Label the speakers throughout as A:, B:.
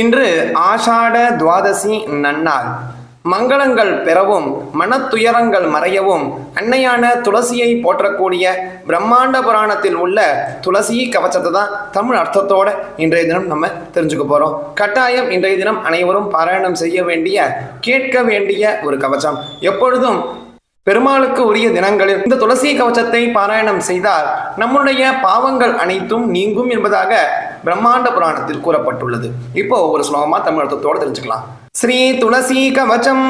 A: இன்று ஆஷாட துவாதசி நன்னாள். மங்களங்கள் பெறவும் மனத்துயரங்கள் மறையவும் அன்னையான துளசியை போற்றக்கூடிய பிரம்மாண்ட புராணத்தில் உள்ள துளசி கவச்சத்தை தான் தமிழ் அர்த்தத்தோட இன்றைய தினம் நம்ம தெரிஞ்சுக்க போகிறோம் கட்டாயம் இன்றைய தினம் அனைவரும் பாராயணம் செய்ய வேண்டிய கேட்க வேண்டிய ஒரு கவச்சம். எப்பொழுதும் பெருமாளுக்கு உரிய தினங்களில் இந்த துளசி கவச்சத்தை பாராயணம் செய்தால் நம்முடைய பாவங்கள் அனைத்தும் நீங்கும் என்பதாக பிரம்மாண்ட புராணத்தில் கூறப்பட்டுள்ளது. இப்போ ஒரு ஸ்லோகமா தமிழ் அர்த்தத்தோடு தெரிஞ்சுக்கலாம். ஸ்ரீ துளசி கவச்சம்.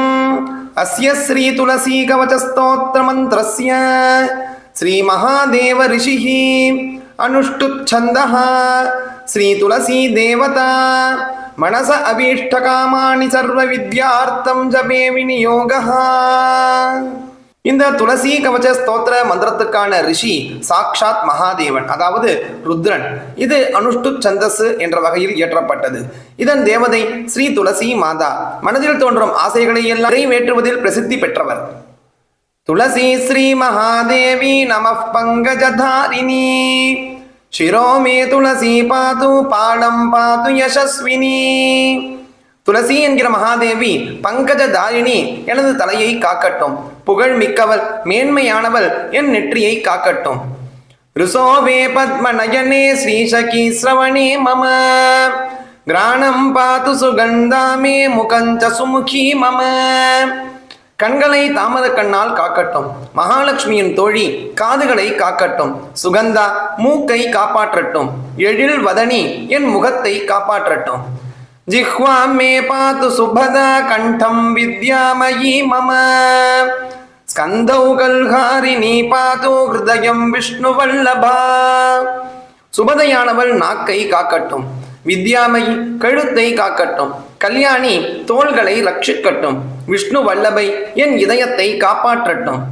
A: அஸ்ய ஸ்ரீ துளசி கவச்ச ஸ்தோத்திர மந்திரஸ்ய. ஸ்ரீ மகாதேவ ரிஷிஹி அனுஷ்டுச்சந்தः ஸ்ரீ துளசி தேவதா. மனச அபீஷ்டகாமானி சர்வ வித்யார்த்தம் ஜபே விநியோகः இந்த துளசி கவச்ச ஸ்தோத்திர மந்திரத்துக்கான ரிஷி சாக்ஷாத் மகாதேவன் அதாவது ருத்ரன். இது அனுஷ்டு சந்தஸ் என்ற வகையில் இயற்றப்பட்டது. இதன் தேவதை ஸ்ரீ துளசி மாதா. மனதில் தோன்றும் ஆசைகளை எல்லாம் நிறைவேற்றுவதில் பிரசித்தி பெற்றவர். துளசி ஸ்ரீ மகாதேவி நம பங்கஜதாரிணி. சிரோமே துளசி பாது பாடம் பாது யசஸ்வினி. துளசி என்கிற மகாதேவி பங்கஜதாரிணி எனது தலையை காக்கட்டும். புகழ் மிக்கவள் மேன்மையானவள் என் நெற்றியை காக்கட்டும். ரிசோவே பத்மநயனே ஸ்ரீசகி ஸ்ரவணே மம. கிராணம் பாத்து சுகந்தாமே முகஞ்ச சுமுகி மம. கண்களை தாமத கண்ணால் காக்கட்டும். மகாலட்சுமியின் தோழி காதுகளை காக்கட்டும். சுகந்தா மூக்கை காப்பாற்றட்டும். எழில் வதனி என் முகத்தை காப்பாற்றட்டும். ஜிஹ்வா மே பாத்து சுபதா கண்டம் வித்யாமயி மம. ஸ்கந்தௌ கல்ஹாரி நீ பாதோ ஹிருதயம் விஷ்ணுவல்லபா. சுபதையானவள் நாக்கை காக்கட்டும் வித்யாமை கழுத்தை காக்கட்டும் கல்யாணி தோள்களை ரட்சிக்கட்டும் விஷ்ணு வல்லபை என் இதயத்தை காப்பாற்றட்டும்.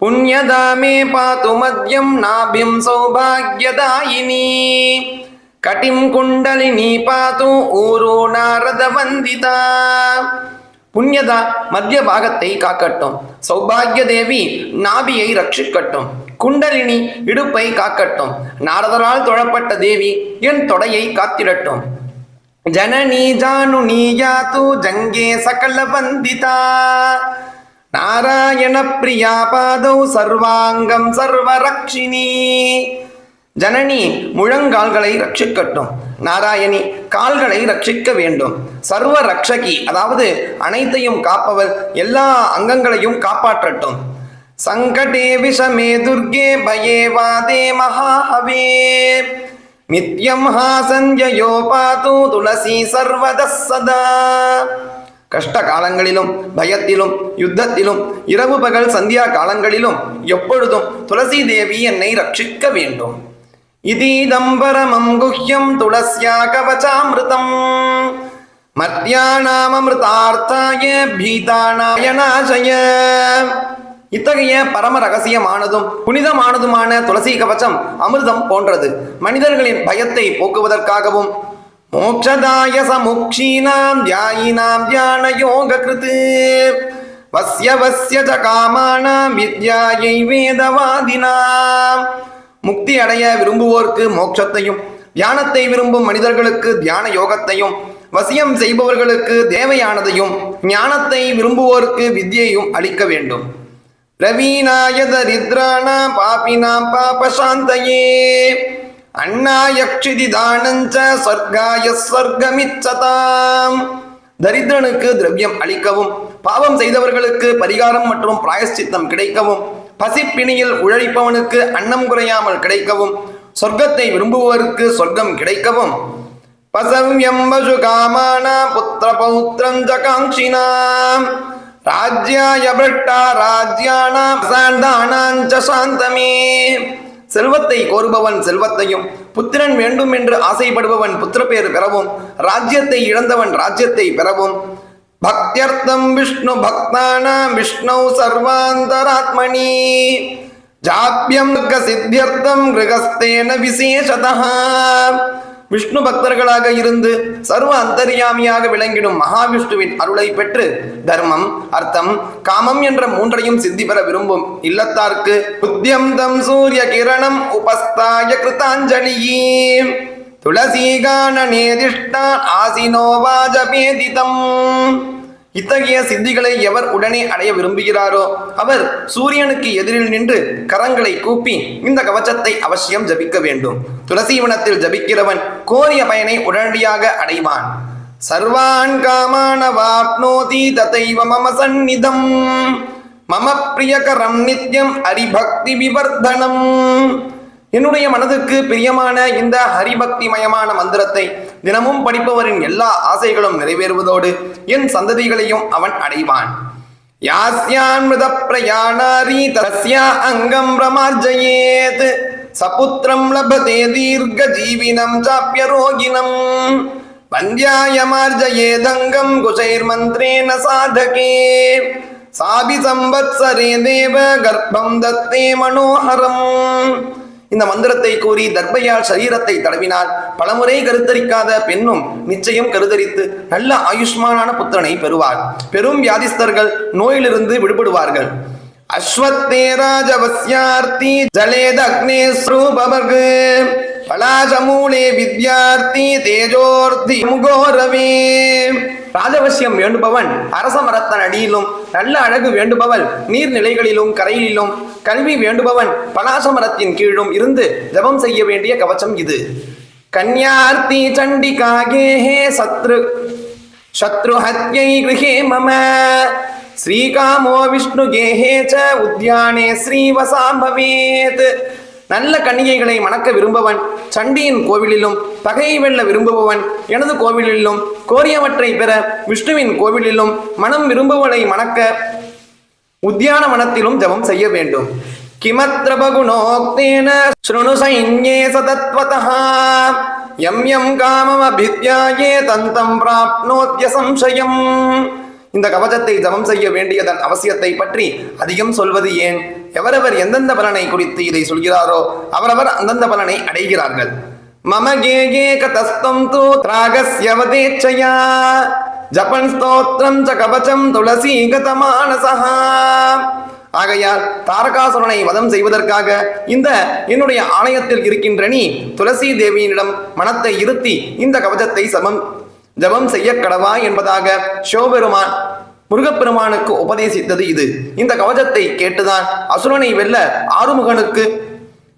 A: புண்ணியதாமே பாத்து மத்யம் நாபிம் சௌபாகியதாயினி. கட்டிம் குண்டலினி பாத்து ஊரு நாரத வந்திதா. புண்ணியதா மத்திய பாகத்தை காக்கட்டும். சௌபாகிய தேவி நாபியை ரட்சிக்கட்டும். குண்டலினி இடுப்பை காக்கட்டும். நாரதரால் தொழப்பட்ட தேவி என் தொடையை காத்திடட்டும். ஜனனி ஜானுனி யாத்து ஜங்கே சகல வந்திதா. நாராயண பிரியா பாதௌ சர்வாங்கம் சர்வரக்ஷினி ஜனனி முழங்கால்களை ரட்சிக்கட்டும். நாராயணி கால்களை ரட்சிக்க வேண்டும். சர்வ ரக்ஷகி அதாவது அனைத்தையும் காப்பவர் எல்லா அங்கங்களையும் காப்பாற்றட்டும். சங்கடே விஷமே துர்கே பயே வாதே மகாஹவே. நித்யம் ஹாசஞ்சயோ பாது துளசி சர்வத சதா. கஷ்ட காலங்களிலும் பயத்திலும் யுத்தத்திலும் இரவு பகல் சந்தியா காலங்களிலும் எப்பொழுதும் துளசி தேவி என்னை ரட்சிக்க வேண்டும். இதீதம் பரமம் குஹ்யம் துளஸ்யா கவச்சாமிருதம் மர்த்தியானாமமிருதார்த்தாய பீதானாய நாசய இத்தகைய பரம ரகசியமானதும் புனிதமானதுமான துளசி கவச்சம் அமிர்தம் போன்றது. மனிதர்களின் பயத்தை போக்குவதற்காகவும் மோக்ஷதாய சமுக்ஷீனாம் தியாயினாம் தியான யோக கிருத்து வசிய வசிய ச காமானாம் வித்யாயை வேதவாதினாம். முக்தி அடைய விரும்புவோர்க்கு மோட்சத்தையும் தியானத்தை விரும்பும் மனிதர்களுக்கு தியான யோகத்தையும் வசியம் செய்பவர்களுக்கு தேவையானதையும் ஞானத்தை விரும்புவோருக்கு வித்யையும் அளிக்க வேண்டும். ரவீனாய தரித்ராணா பாபினாம் பாபசாந்தயே. அண்ணாயக்ஷிதி தானஞ்ச சர்க்காய சர்க்கமிச்சதாம். தரித்திரனுக்கு திரவியம் அளிக்கவும் பாவம் செய்தவர்களுக்கு பரிகாரம் மற்றும் பிராயஷ்சித்தம் கிடைக்கவும் பசிப்பிணியில் உழைப்பவனுக்கு அன்னம் குறையாமல் கிடைக்கவும் சொர்க்கத்தை விரும்புவோருக்கு சொர்க்கம் கிடைக்கவும். பசவ்யம் வசு காமானா புத்திர பௌத்திரம் ஜகாங்ஷினாம் ராஜ்யாய பிரட்டா ராஜ்யானாம் சாந்தானாஞ்ச சாந்தமே செல்வத்தை கோருபவன் செல்வத்தையும் புத்திரன் வேண்டும் என்று ஆசைப்படுபவன் புத்திரப்பேறு பெறவும் ராஜ்யத்தை இழந்தவன் ராஜ்யத்தை பெறவும் பக்தியர்த்தம் விஷ்ணு பக்தானாம் விஷ்ணு சர்வாந்தராத்மனி. ஜாப்பியம் சித்தியர்த்தம் கிரகஸ்தேன விசேஷதா விஷ்ணு பக்தர்களாக இருந்து சர்வ அந்தர்யாமியாக விளங்கிடும் மகாவிஷ்ணுவின் அருளை பெற்று தர்மம் அர்த்தம் காமம் என்ற மூன்றையும் சித்தி பெற விரும்பும் இல்லத்தார்க்கு புத்தியம் தம் சூரிய கிரணம் உபஸ்தாய கிருதாஞ்சலியே துளசீகானேதிஷ்டான் ஆசினோ இத்தகைய சித்திகளை எவர் உடனே அடைய விரும்புகிறாரோ அவர் சூரியனுக்கு எதிரில் நின்று கரங்களை கூப்பி இந்த கவச்சத்தை அவசியம் ஜபிக்க வேண்டும். துளசீவனத்தில் ஜபிக்கிறவன் கோரிய பயனை உடனடியாக அடைவான். சர்வான் காமானவாப்னோதி ததைவ மம சந்நிதம். மம பிரியகரம் நித்யம் அரிபக்தி விவர்தனம். என்னுடைய மனதுக்கு பிரியமான இந்த ஹரிபக்திமயமான மந்திரத்தை தினமும் படிப்பவரின் எல்லா ஆசைகளும் நிறைவேறுவதோடு என் சந்ததிகளையும் அவன் அடைவான். யாஸ்யான்மிருத பிரயாணாரி தஸ்யா அங்கம் பிரமார்ஜயேத். சபுத்திரம் லபதே தீர்க்க ஜீவினம் சாப்பிய ரோகினம் வந்தியாயமார்ஜயேதங்கம் குசைர்மந்திரேன சாதகே. சாபி சம்பத்சரே தேவ கர்ப்பம் தத்தே மனோஹரம். இந்த மந்திரத்தை கூறி தர்பையால் சரீரத்தை தடவினால் பலமுறை கருத்தரிக்காத பெண்ணும் நிச்சயம் கருத்தரித்து நல்ல ஆயுஷ்மானான புத்திரனை பெறுவார் பெரும் வியாதிஸ்தர்கள் நோயிலிருந்து விடுபடுவார்கள். அஸ்வத்தேராஜவசியார்த்தி ஜலேத ஜலேதக்னே ஸ்ரூபவர்க் பலாசமூலே வித்யார்த்தி தேஜோர்த்தி முகோரவே ராஜவசியம் வேண்டுபவன் அரச மரத்தன் அடியிலும் நல்ல அழகு வேண்டுபவள் நீர்நிலைகளிலும் கரையிலும் கல்வி வேண்டுபவன் பலாச மரத்தின் கீழும் இருந்து ஜபம் செய்ய வேண்டிய கவச்சம் இது கன்யார்த்தி சண்டிகாகே சத்ரு शत्रुहत्यै गृहे मम ஸ்ரீகாமோ விஷ்ணு கேஹே ச உத்யானே ஸ்ரீவசாம் பவேத் நல்ல கன்னிகைகளை மணக்க விரும்பவன் சண்டியின் கோவிலிலும் பகையை வெல்ல விரும்புபவன் எனது கோவிலிலும் கோரியவற்றை பெற விஷ்ணுவின் கோவிலிலும் மனம் விரும்புவனை மணக்க உத்தியான வனத்திலும் ஜபம் செய்ய வேண்டும். கிமத்திர பகுணோக்தேன ஸ்ருணு சைன்யே சதத்வதா யம் யம் காமமபித்யாயே தந்தம் பிராப்னோத்ய சம்சயம் இந்த கவசத்தை ஜபம் செய்ய வேண்டியதன் அவசியத்தை பற்றி அதிகம் சொல்வது ஏன்? எவரவர் எந்தெந்த பலனை குறித்து இதை சொல்கிறாரோ அவரவர் அந்தந்த பலனை அடைகிறார்கள். மம கேகே கதஸ்தம் தூ திராகஸ்யவதேச்சயா ஜபன் ஸ்தோத்திரம் ச கவச்சம் துளசி கதமானசா ஆகையால் தாரகாசுரனை வதம் செய்வதற்காக இந்த என்னுடைய ஆலயத்தில் இருக்கின்ற நீ துளசி தேவியினிடம் மனத்தை இருத்தி இந்த கவச்சத்தை சமம் ஜபம் செய்ய கடவா என்பதாக சிவபெருமான் முருகப்பெருமானுக்கு உபதேசித்தது இது. இந்த கவசத்தை கேட்டுதான் அசுரனை வெல்ல ஆறுமுகனுக்கு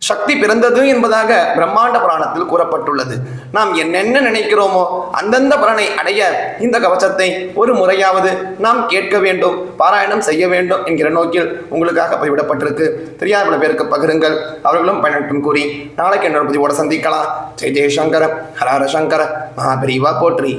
A: சக்தி பிறந்தது என்பதாக பிரம்மாண்ட புராணத்தில் கூறப்பட்டுள்ளது. நாம் என்னென்ன நினைக்கிறோமோ அந்தந்த பலனை அடைய இந்த கவசத்தை ஒரு முறையாவது நாம் கேட்க வேண்டும் பாராயணம் செய்ய வேண்டும் என்கிற நோக்கில் உங்களுக்காக பதிவிடப்பட்டிருக்கு. தெரியாத பல பேருக்கு பகிருங்கள். அவர்களும் பயனற்றும் கூறி நாளைக்கு என்னோட பதிவோட சந்திக்கலாம். ஜெய் ஜெயசங்கர ஹரஹர சங்கர மகாபிரிவா போற்றி.